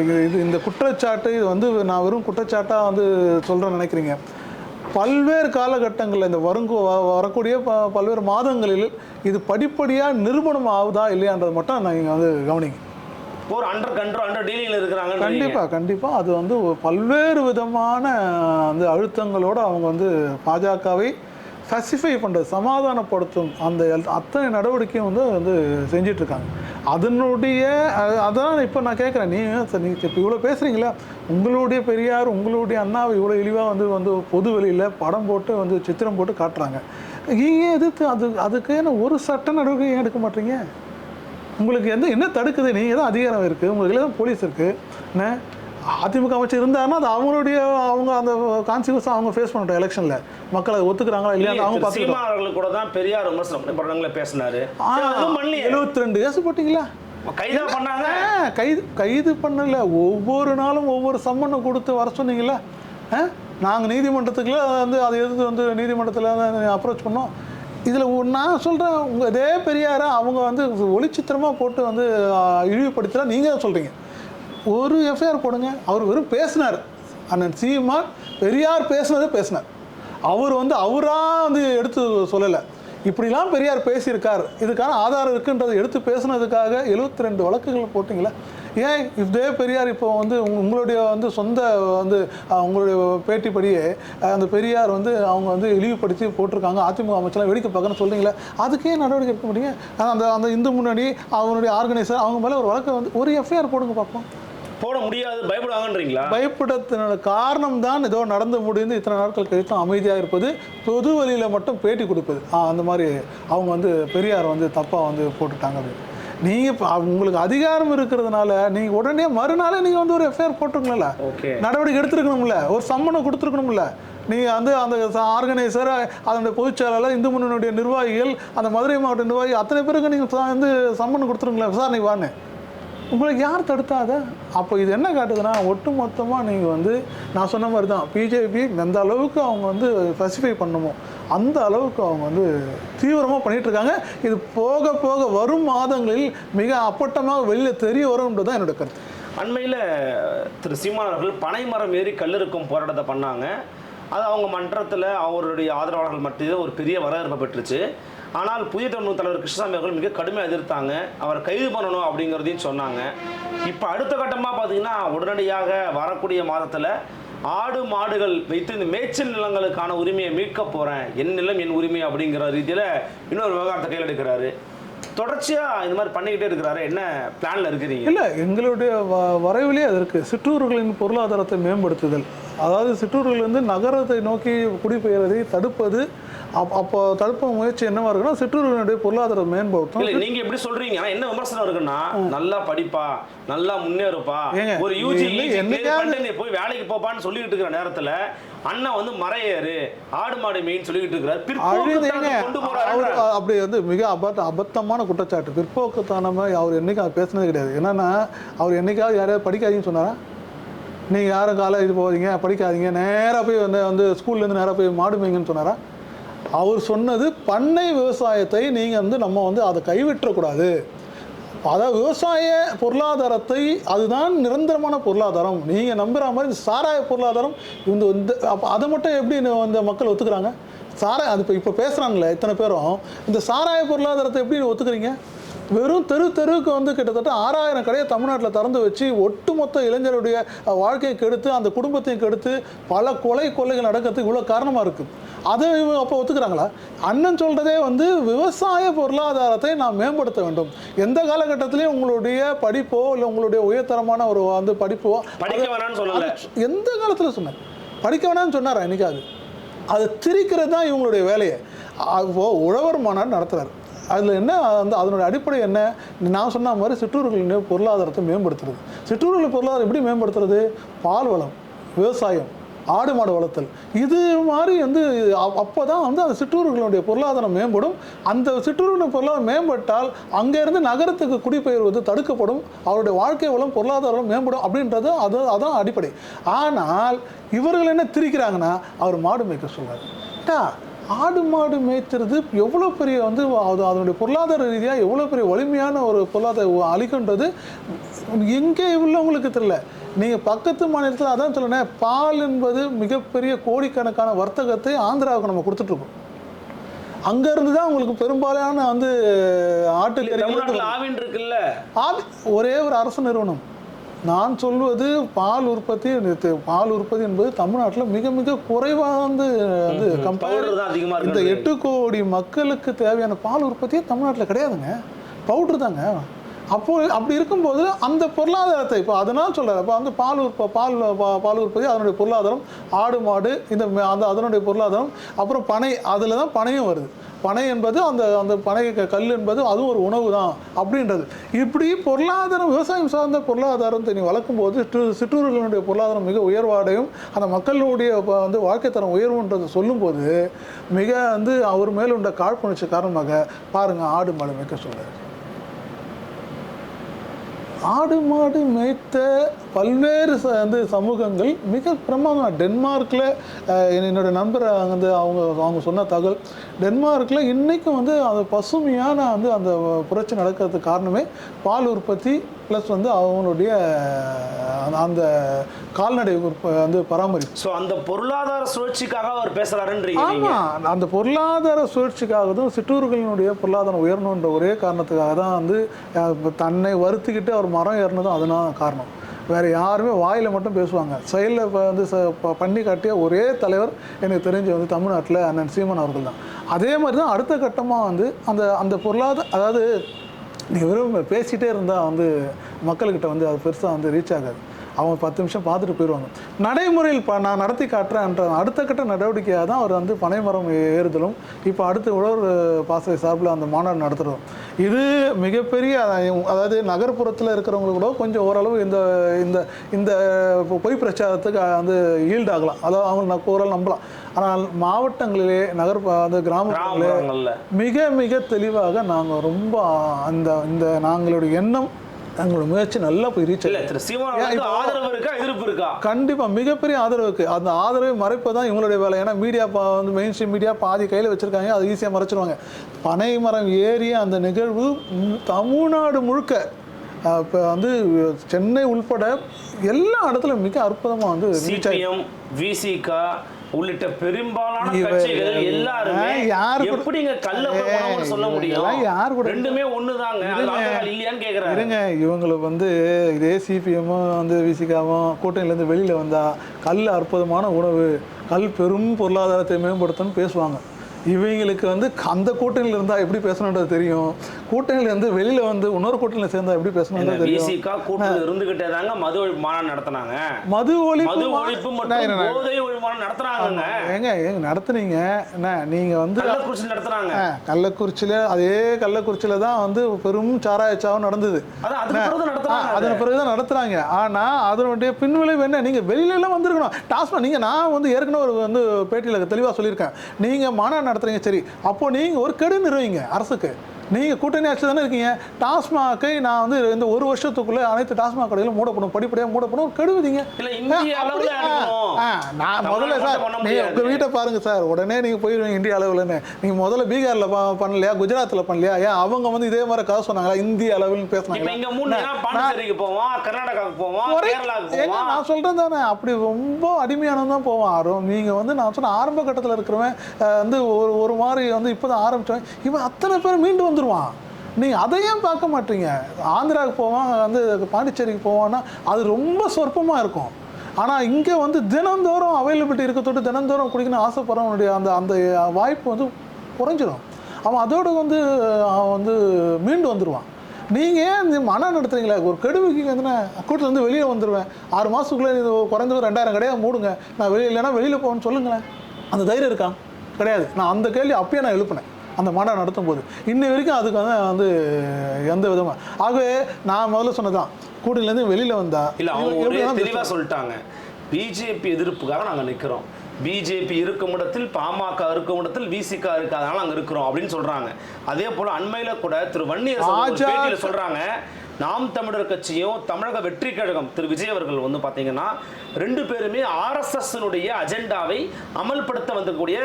இது இது இந்த குற்றச்சாட்டு இது வந்து நான் வெறும் குற்றச்சாட்டாக வந்து சொல்கிறேன்னு நினைக்கிறீங்க. பல்வேறு காலகட்டங்களில் இந்த வருங்கு வரக்கூடிய ப பல்வேறு மாதங்களில் இது படிப்படியாக நிரூபணம் ஆகுதா இல்லையான்றது மட்டும் நீங்கள் வந்து கவனிங்க. ஒரு அண்டர் கண்ட்ரோல் அண்டர் டீலிங்ல இருக்கிறாங்க கண்டிப்பாக கண்டிப்பாக அது வந்து பல்வேறு விதமான அந்த அழுத்தங்களோடு அவங்க வந்து பாஜகவை ஃபசிஃபை பண்ணுறது சமாதானப்படுத்தும் அந்த அத்தனை நடவடிக்கையும் வந்து வந்து செஞ்சிட்ருக்காங்க. அதனுடைய அதான் இப்போ நான் கேட்குறேன் நீங்கள் நீ இப்போ இவ்வளோ பேசுகிறீங்களா உங்களுடைய பெரியார் உங்களுடைய அண்ணாவை இவ்வளோ இழிவாக வந்து வந்து பொது வெளியில் படம் போட்டு வந்து சித்திரம் போட்டு காட்டுறாங்க. நீங்கள் எதிர்த்து அது அதுக்கான ஒரு சட்ட நடவடிக்கை ஏன் எடுக்க மாட்டீங்க? உங்களுக்கு எந்த என்ன தடுக்குது? நீங்கள் தான் அதிகாரம் இருக்குது உங்களுக்கு தான் போலீஸ் இருக்குது என்ன? அதிமுக அமைச்சர் இருந்தாருன்னா அது அவங்களுடைய அவங்க அந்த கான்சிக்வன்ஸ் அவங்க ஃபேஸ் பண்ணட்டும் எலெக்ஷனில் மக்கள் ஒத்துக்கிறாங்களா இல்லையா அவங்க அவர்கள் கூட தான் பெரியார் விமர்சனம் படங்கள பேசினாரு. எழுபத்தி ரெண்டு கேஸ் போட்டிங்களா? கைதா பண்ணாங்க. கைது கைது பண்ணல. ஒவ்வொரு நாளும் ஒவ்வொரு சம்மனை கொடுத்து வர சொன்னீங்களா? நாங்கள் நீதிமன்றத்துக்குள்ள வந்து அதை எதிர்த்து வந்து நீதிமன்றத்தில் அப்ரோச் பண்ணோம். இதில் நான் சொல்கிறேன் உங்கள் இதே பெரியாரை அவங்க வந்து ஒளிச்சித்திரமாக போட்டு வந்து ஆஹ், இழிவுபடுத்தலாம் நீங்கள் தான் சொல்கிறீங்க ஒரு எஃப்ஐஆர் போடுங்க அவர் வெறும் பேசினார். அண்ணன் சீமான் பெரியார் பேசுனதை பேசினார். அவர் வந்து அவராக வந்து எடுத்து சொல்லலை. இப்படிலாம் பெரியார் பேசியிருக்கார். இதுக்கான ஆதாரம் இருக்குன்றதை எடுத்து பேசுனதுக்காக 72 ரெண்டு வழக்குகள் போட்டிங்களா? ஏன் இதே பெரியார் இப்போ வந்து உங்களுடைய வந்து சொந்த வந்து உங்களுடைய பேட்டிப்படியே படியே அந்த பெரியார் வந்து அவங்க வந்து இழிவுபடுத்தி போட்டிருக்காங்க. அதிமுக அமைச்சர்லாம் வேடிக்கை பார்க்கணும்னு சொல்றீங்களே? அதுக்கே நடவடிக்கை எடுக்க முடியுங்க அந்த அந்த இந்து முன்னணி அவனுடைய ஆர்கனைசர் அவங்க மேலே ஒரு வழக்கு வந்து ஒரு எஃப்ஐஆர் போடுங்க பார்ப்போம். போட முடியாது பயப்படுவாங்கன்றீங்களா? பயப்படத்தினோட காரணம் தான் ஏதோ நடந்து முடிந்து இத்தனை நாட்கள் கழித்து அமைதியாக இருப்பது பொது வழியில் மட்டும் பேட்டி கொடுப்பது. அந்த மாதிரி அவங்க வந்து பெரியார் வந்து தப்பாக வந்து போட்டுட்டாங்க அப்படின்னு நீங்கள் உங்களுக்கு அதிகாரம் இருக்கிறதுனால நீங்கள் உடனே மறுநாளே நீங்கள் வந்து ஒரு எஃப்ஐஆர் போட்டுருக்கணும்ல நடவடிக்கை எடுத்துருக்கணும்ல. ஒரு சம்மனை கொடுத்துருக்கணும்ல. நீங்கள் வந்து அந்த ஆர்கனைசர் அதனுடைய பொதுச் செயலாளர் இந்து முன்னணியுடைய நிர்வாகிகள் அந்த மதுரை மாவட்ட நிர்வாகி அத்தனை பேருக்கு நீங்கள் வந்து சம்மன் கொடுத்துருங்களேன் விசாரணை வான்னு. உங்களுக்கு யார் தடுத்தாத? அப்போ இது என்ன காட்டுதுன்னா ஒட்டு மொத்தமாக நீங்கள் வந்து நான் சொன்ன மாதிரி தான் பிஜேபி எந்த அளவுக்கு அவங்க வந்து ஸ்பெசிஃபை பண்ணுமோ அந்த அளவுக்கு அவங்க வந்து தீவிரமாக பண்ணிகிட்டு இருக்காங்க இது போக போக வரும் மாதங்களில் மிக அப்பட்டமாக வெளியில் தெரிய வரும்ன்றது தான் என்னோட கருத்து. அண்மையில் திரு சீமான் அவர்கள் பனைமரம் ஏறி கல்லிருக்கும் போராட்டத்தை பண்ணாங்க. அது அவங்க மன்றத்தில் அவருடைய ஆதரவாளர்கள் மத்தியில் ஒரு பெரிய வரவேற்பை பெற்றுச்சு. ஆனால் புதிய தமிழ் தலைவர் கிருஷ்ணசாமி அவர்கள் மிக கடுமையாக எதிர்த்தாங்க. அவரை கைது பண்ணணும் அப்படிங்கிறதையும் சொன்னாங்க. இப்போ அடுத்த கட்டமாக பார்த்தீங்கன்னா உடனடியாக வரக்கூடிய மாதத்தில் ஆடு மாடுகள் வைத்து இந்த மேய்ச்சல் நிலங்களுக்கான உரிமையை மீட்க போகிறேன் என் நிலம் என் உரிமை அப்படிங்கிற ரீதியில் இன்னொரு விவகாரத்தை கையில் எடுக்கிறாரு. தொடர்ச்சியாக இந்த மாதிரி பண்ணிக்கிட்டே இருக்கிறாரு. என்ன பிளானில் இருக்கிறீங்க? இல்லை எங்களுடைய வ வரைவிலே அது இருக்குது சிற்றூர்களின் பொருளாதாரத்தை மேம்படுத்துதல். அதாவது சிற்றூர்கள் வந்து நகரத்தை நோக்கி குடிபெயர்வதை தடுப்பது அப் அப்போ தடுப்பு முயற்சி என்னவா இருக்குன்னா சிற்றூர்களுடைய பொருளாதாரம் மேம்படுத்தும். இல்ல நீங்க எப்படி சொல்றீங்க? ஆனா என்ன விமர்சனம் இருக்குன்னா நல்லா படிப்பா நல்லா முன்னேறுப்பா. ஒரு யூஜி நீ போய் வேலைக்கு போப்பான்னு சொல்லிட்டு இருக்கிற நேரத்துல அண்ணன் வந்து மறையேறு ஆடு மாடு மெயின் சொல்லிட்டு இருக்கிறார். கொண்டு போறாரு அப்படி வந்து மிக அபத்த அபத்தமான குற்றச்சாட்டு. பிற்போக்குத்தனமா அவர் என்னைக்கும் அவர் பேசுனது கிடையாது. என்னன்னா அவர் என்னைக்காவது யாரையாவது படிக்காதீங்கன்னு சொன்னாரா? நீங்கள் யாரும் காலேஜ் போகிறீங்க படிக்காதீங்க நேராக போய் வந்து வந்து ஸ்கூல்லேருந்து நேராக போய் மாடு மேய்ங்கன்னு சொன்னாரா? அவர் சொன்னது பண்ணை விவசாயத்தை நீங்கள் வந்து நம்ம வந்து அதை கைவிட்டக்கூடாது அதாவது விவசாய பொருளாதாரத்தை அதுதான் நிரந்தரமான பொருளாதாரம். நீங்கள் நம்புகிற மாதிரி இந்த சாராய பொருளாதாரம் இந்த இந்த அப்போ அதை மட்டும் எப்படி இந்த- மக்கள் ஒத்துக்கிறாங்க? சாராய அது இப்போ இப்போ பேசுகிறாங்களே இத்தனை பேரும். இந்த சாராய பொருளாதாரத்தை எப்படி ஒத்துக்கிறீங்க? வெறும் தெரு தெருவுக்கு வந்து கிட்டத்தட்ட ஆறாயிரம் கடையை தமிழ்நாட்டில் திறந்து வச்சு ஒட்டுமொத்த இளைஞருடைய வாழ்க்கையை கெடுத்து அந்த குடும்பத்தையும் கெடுத்து பல கொலை கொள்ளைகள் நடக்கிறதுக்கு இவ்வளோ காரணமாக இருக்குது அதை இவங்க அப்போ ஒத்துக்கிறாங்களா? அண்ணன் சொல்கிறதே வந்து விவசாய பொருளாதாரத்தை நாம் மேம்படுத்த வேண்டும். எந்த காலகட்டத்திலையும் உங்களுடைய படிப்போ இல்லை உங்களுடைய உயர்தரமான ஒரு வந்து படிப்போ எந்த காலத்தில் சொன்னார்? படிக்க வேணாம்னு சொன்னாரா என்னைக்காவது அதை? திரிக்கிறது தான் இவங்களுடைய வேலையை. அப்போ உழவர் மாநாடு நடத்துறாரு. அதில் என்ன அந்த அதனுடைய அடிப்படை என்ன? நான் சொன்ன மாதிரி சிற்றூர்களின் பொருளாதாரத்தை மேம்படுத்துறது. சிற்றூர்களின் பொருளாதாரம் எப்படி மேம்படுத்துறது? பால் வளம் விவசாயம் ஆடு மாடு வளர்த்தல். இது மாதிரி வந்து அப்போ தான் வந்து அந்த சிற்றூர்களுடைய பொருளாதாரம் மேம்படும். அந்த சிற்றூர்களுடைய பொருளாதாரம் மேம்பட்டால் அங்கேருந்து நகரத்துக்கு குடிபெயர்வது தடுக்கப்படும். அவருடைய வாழ்க்கை வளம் பொருளாதாரம் மேம்படும் அப்படின்றது அது அதான் அடிப்படை. ஆனால் இவர்கள் என்ன திரிக்கிறாங்கன்னா அவர் மாடு மேய்க்க சொல்றாரு. ஆடு மாடு மேய்க்கிறது எவ்வளோ பெரிய வந்து அது அதனுடைய பொருளாதார ரீதியாக எவ்வளோ பெரிய வலிமையான ஒரு பொருளாதார அளிக்கின்றது எங்கே உள்ளவங்களுக்கு தெரியல. நீங்கள் பக்கத்து மாநிலத்தில் அதான் சொல்லுனேன் பால் என்பது மிகப்பெரிய கோடிக்கணக்கான வர்த்தகத்தை ஆந்திராவுக்கு நம்ம கொடுத்துட்ருக்கோம். அங்கேருந்து தான் உங்களுக்கு பெரும்பாலான வந்து தமிழ்நாட்டுல ஆவின் இருக்குல்ல? ஆவி ஒரே ஒரு அரசு நிறுவனம். நான் சொல்வது பால் உற்பத்தி பால் உற்பத்தி என்பது தமிழ்நாட்டில் மிக மிக குறைவாக வந்து வந்து கம்பேர் இந்த எட்டு கோடி மக்களுக்கு தேவையான பால் உற்பத்தியே தமிழ்நாட்டில் கிடையாதுங்க. பவுட்ரு தாங்க. அப்போ அப்படி இருக்கும்போது அந்த பொருளாதாரத்தை இப்போ அதனால் சொல்கிறார் இப்போ வந்து பால் உற்ப பால் பா- பால் உற்பத்தி அதனுடைய பொருளாதாரம் ஆடு மாடு இந்த மே- அந்த அதனுடைய பொருளாதாரம் அப்புறம் பனை அதில் தான் பனையும் வருது. பனை என்பது அந்த அந்த பனை க- கல் என்பது அதுவும் ஒரு உணவு தான் அப்படின்றது. இப்படி பொருளாதாரம் விவசாயம் சார்ந்த பொருளாதாரத்தை நீ வளர்க்கும் போது சிற்றூர்களுடைய பொருளாதாரம் மிக உயர்வாடையும் அந்த மக்களுடைய வந்து வாழ்க்கை தரம் உயர்வுன்றதை சொல்லும்போது மிக வந்து அவர் மேலுண்ட காழ்ப்புணர்ச்சி காரணமாக பாருங்கள் ஆடு மாடு மிக்க சொல்கிறார் ஆடு மாடு மேய்த்த பல்வேறு ச- வந்து சமூகங்கள் மிக பிரமாதம் டென்மார்க்கில் என்னோட நண்பர் வந்து அவங்க அவங்க சொன்ன தகவல் டென்மார்க்கில் இன்றைக்கும் வந்து அது பசுமையான வந்து அந்த புரட்சி நடக்கிறதுக்கு காரணமே பால் உற்பத்தி ப்ளஸ் வந்து அவங்களுடைய அந்த- அந்த கால்நடை வந்து பராமரிப்பு. ஸோ அந்த பொருளாதார சுழற்சிக்காக அவர் பேசுறாருன்றீங்க நீங்க. ஆமாம் அந்த பொருளாதார சுழற்சிக்காகவும் சிற்றூர்களினுடைய பொருளாதாரம் உயரணுன்ற ஒரே காரணத்துக்காக தான் வந்து தன்னை வருத்திக்கிட்டு அவர் மரம் ஏறினதும் அதனால காரணம். வேறு யாருமே வாயில் மட்டும் பேசுவாங்க. செயலில் இப்போ வந்து ச ப- பண்ணி காட்டிய ஒரே தலைவர் எனக்கு தெரிஞ்சு வந்து தமிழ்நாட்டில் அண்ணன் சீமன் அவர்கள் தான் அதே மாதிரி தான் அடுத்த கட்டமாக வந்து அந்த அந்த பொருளாதார அதாவது நீங்கள் வெறும் பேசிகிட்டே இருந்தால் வந்து மக்கள்கிட்ட வந்து அது பெருசாக வந்து ரீச் ஆகாது. அவங்க பத்து நிமிஷம் பார்த்துட்டு போயிடுவாங்க. நடைமுறையில் இப்போ நான் நடத்தி காட்டுறேன்ற அடுத்த கட்ட நடவடிக்கையாக தான் அவர் வந்து பனைமரம் ஏறுதலும் இப்போ அடுத்து உழவர் பாசறை சார்பில் அந்த மாநாடு நடத்துகிறோம் இது மிகப்பெரிய அதாவது நகர்ப்புறத்தில் இருக்கிறவங்க கூட கொஞ்சம் ஓரளவு இந்த இந்த இந்த பொய் பிரச்சாரத்துக்கு வந்து ஈல்ட் ஆகலாம். அதாவது அவங்க நான் ஓரளவு நம்பலாம். ஆனால் மாவட்டங்களிலே நகர் அந்த கிராமப்புறங்கள்ல. மிக மிக தெளிவாக நாங்கள் ரொம்ப அந்த இந்த நாங்களுடைய எண்ணம் எங்களோட முயற்சி நல்லா போய் ரீச் ஆதரவு இருக்கா எதிர்ப்பு இருக்கா? கண்டிப்பாக மிகப்பெரிய ஆதரவு இருக்குது அந்த ஆதரவை மறைப்பு தான் இவங்களுடைய வேலை. ஏன்னா மீடியா வந்து மெயின் ஸ்ட்ரீம் மீடியா பாதி கையில் வச்சுருக்காங்க அது ஈஸியாக மறைச்சிருவாங்க. பனை மரம் ஏறிய அந்த நிகழ்வு தமிழ்நாடு முழுக்க இப்போ வந்து சென்னை உள்பட எல்லா இடத்துலையும் மிக அற்புதமாக வந்து ரீச் ஆகி சிபிஎம் விசிகா உள்ளிட்ட பெரும்பாலான கட்சிகள் எல்லாருமே எப்படிங்க கள்ள சொல்ல முடியும்? யாரு கூட- ரெண்டுமே ஒண்ணுதாங்க. இல்லையான்னு கேக்குறாரு. இருங்க. இவங்களுக்கு வந்து இதே சிபிஎம்மும் வந்து விசிகாவும் கூட்டணியிலேருந்து வெளியில் வந்தால் கல் அற்புதமான உணவு கல் பெரும் பொருளாதாரத்தை மேம்படுத்தணும்னு பேசுவாங்க. இவங்களுக்கு வந்து அந்த கூட்டணியில் இருந்தால் எப்படி பேசணுன்றது தெரியும். கூட்டணியில இருந்து வெளியில் வந்து இன்னொரு கூட்டணியில் சேர்ந்தா எப்படி பேசணுன்றது தெரியும். கூட்டத்தில் இருந்துகிட்டே தாங்க மது ஒழிப்பு மாநாடு நடத்தினாங்க. மது ஒழிப்பு மது ஒழிப்பு என்ன- போதை ஒழிப்பு மாநாடு நடத்துறாங்க ஏங்க ஏங்க நடத்துனீங்க. என்ன நீங்கள் வந்து கள்ளக்குறிச்சி நடத்துறாங்க கள்ளக்குறிச்சியில் அதே கள்ளக்குறிச்சியில் தான் வந்து பெரும் சாராயச்சாவும் நடந்தது. அதான் பிறகு அதன் தான் நடத்துகிறாங்க ஆனால் அதனுடைய பின்விளைவு என்ன? நீங்கள் வெளியிலலாம் வந்திருக்கணும். டாஸ்மாக் நீங்கள் நான் வந்து ஏற்கனவே ஒரு வந்து பேட்டியில் தெளிவாக சொல்லியிருக்கேன். நீங்கள் மாநாடு நடத்துறீங்க? சரி. அப்போ நீங்கள் ஒரு கெடு நிறுவீங்க அரசுக்கு. நீங்கள் கூட்டணி ஆட்சி தானே இருக்கீங்க. டாஸ்மாகை நான் வந்து இந்த ஒரு வருஷத்துக்குள்ளே அனைத்து டாஸ்மாக் கடைகளும் மூடப்படும். படிப்படியாக மூடப்படும். கெடுவீங்க நான் முதல்ல சார் நீங்கள். உங்கள் வீட்டை பாருங்க சார். உடனே நீங்கள் போயிடுவீங்க இந்திய அளவில்னு நீங்கள் முதல்ல பீகாரில் பண்ணலையா? குஜராத்தில் பண்ணலையா? ஏன் அவங்க வந்து இதே மாதிரி கதை சொன்னாங்களா? இந்திய அளவில் இப்ப போவோம் போவோம் போவோம். நான் சொல்றேன் தானே. அப்படி ரொம்ப அடிமையானது தான் போவான். ஆர்வம் நீங்க வந்து நான் சொன்ன ஆரம்ப கட்டத்தில் இருக்கிறவன் வந்து ஒரு ஒரு மாதிரி வந்து இப்போதான் ஆரம்பிச்சவன். இவன் அத்தனை பேர் மீண்டு வந்துடுவான் நீ அதையும் பார்க்க மாட்டீங்க. ஆந்திராவுக்கு போவான் வந்து பாண்டிச்சேரிக்கு போவான்னா அது ரொம்ப சொற்பமாக இருக்கும். ஆனால் இங்கே வந்து தினந்தோறும் அவைலபிலிட்டி இருக்கத்தோட்டு தினந்தோறும் குடிக்கணும்னு ஆசைப்படுறவனுடைய அந்த அந்த வாய்ப்பு வந்து குறைஞ்சிடும் அவன் அதோடு வந்து அவன் வந்து மீண்டு வந்துடுவான் நீங்கள் ஏன் இந்த மனம் நடத்துறீங்களே? ஒரு கெடுவுக்கு வந்து கூட்டிலேருந்து வெளியே வந்துடுவேன் ஆறு மாதத்துக்குள்ளே இது குறைஞ்சது ரெண்டாயிரம் கடையாக மூடுங்க. நான் வெளியே இல்லைன்னா வெளியில் போகணும்னு சொல்லுங்களேன். அந்த தைரியம் இருக்கா? கிடையாது. நான் அந்த கேள்வி அப்பயே நான் எழுப்பினேன். அந்த மாநாடு நடத்தும் போது இன்னை வரைக்கும் அதுக்கு வந்து வந்து எந்த விதமாக ஆகவே நான் முதல்ல சொன்னதான் கூட்டிலேருந்து வெளியில் வந்தா இல்ல அவங்க இவங்க ஒரே எப்படி வேணா தெளிவா பேசுவாங்க. சொல்லிட்டாங்க பிஜேபி எதிர்ப்புக்காக நாங்க நிக்கிறோம். பிஜேபி இருக்கும் இடத்தில் பாமக இருக்கும் இடத்தில் விசிகா இருக்கு அதனால அங்க இருக்கிறோம் அப்படின்னு சொல்றாங்க. அதே போல அண்மையில கூட திரு வன்னியர் சொல்றாங்க. நாம் தமிழர் கட்சியும் தமிழக வெற்றி கழகம் திரு விஜய் அவர்கள் வந்து பாத்தீங்கன்னா ரெண்டு பேருமே ஆர்எஸ்எஸ் அஜெண்டாவை அமல்படுத்த வந்தக்கூடிய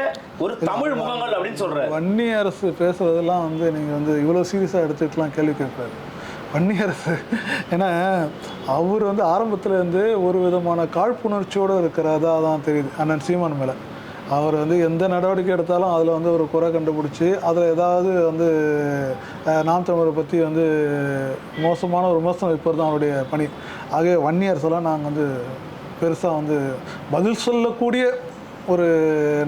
ஒரு தமிழ் முகங்கள் அப்படின்னு சொல்றாரு. வன்னி அரசு பேசுறதெல்லாம் வந்து நீங்கள் வந்து இவ்வளோ சீரியஸாக எடுத்துக்கலாம் கேள்வி கேட்கக்கூடாது. வன்னி அரசு ஏன்னா அவர் வந்து ஆரம்பத்துல இருந்து ஒரு விதமான காழ்ப்புணர்ச்சியோடு இருக்கிறதா தான் தெரியுது அண்ணன் சீமான் மேலே. அவர் வந்து எந்த நடவடிக்கை எடுத்தாலும் அதில் வந்து ஒரு குறை கண்டுபிடிச்சி அதில் ஏதாவது வந்து நாம் தமிழரை பற்றி வந்து மோசமான ஒரு விமர்சனம் வைப்பது தான் அவருடைய பணி. ஆகவே வன்னி அரசெல்லாம் நாங்கள் வந்து பெருசாக வந்து பதில் சொல்லக்கூடிய ஒரு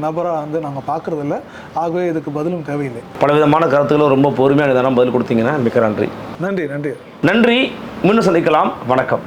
நபராக வந்து நாங்கள் பார்க்குறதில்ல ஆகவே இதுக்கு பதிலும் தேவையில்லை. பலவிதமான கருத்துக்களும் ரொம்ப பொறுமையாக நிதானம் பதில் கொடுத்தீங்கன்னா மிக்க நன்றி. நன்றி நன்றி. நன்றி. மீண்டும் சந்திக்கலாம். வணக்கம்.